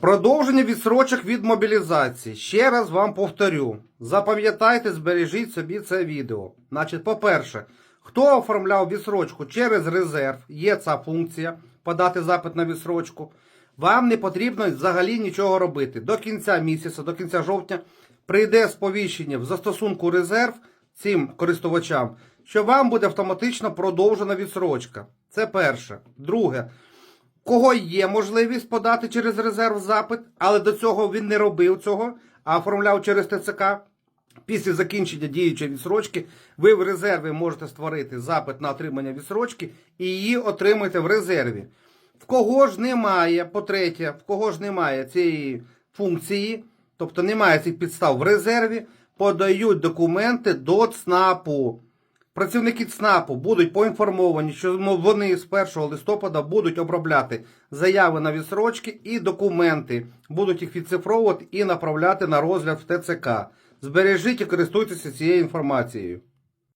Продовження відсрочок від мобілізації. Ще раз вам повторю. Запам'ятайте, збережіть собі це відео. Значить, по-перше, хто оформляв відсрочку через резерв, є ця функція подати запит на відсрочку. Вам не потрібно взагалі нічого робити. До кінця місяця, до кінця жовтня, прийде сповіщення в застосунку резерв цим користувачам, що вам буде автоматично продовжена відсрочка. Це перше. Друге. Кого є можливість подати через резерв запит, але до цього він не робив цього, а оформляв через ТЦК. Після закінчення діючої відсрочки ви в резерві можете створити запит на отримання відсрочки і її отримаєте в резерві. В кого ж немає, по-третє, в кого ж немає цієї функції, тобто немає цих підстав в резерві, подають документи до ЦНАПу. Працівники ЦНАПу будуть поінформовані, що вони з 1 листопада будуть обробляти заяви на відсрочки і документи, будуть їх відцифровувати і направляти на розгляд в ТЦК. Збережіть і користуйтеся цією інформацією.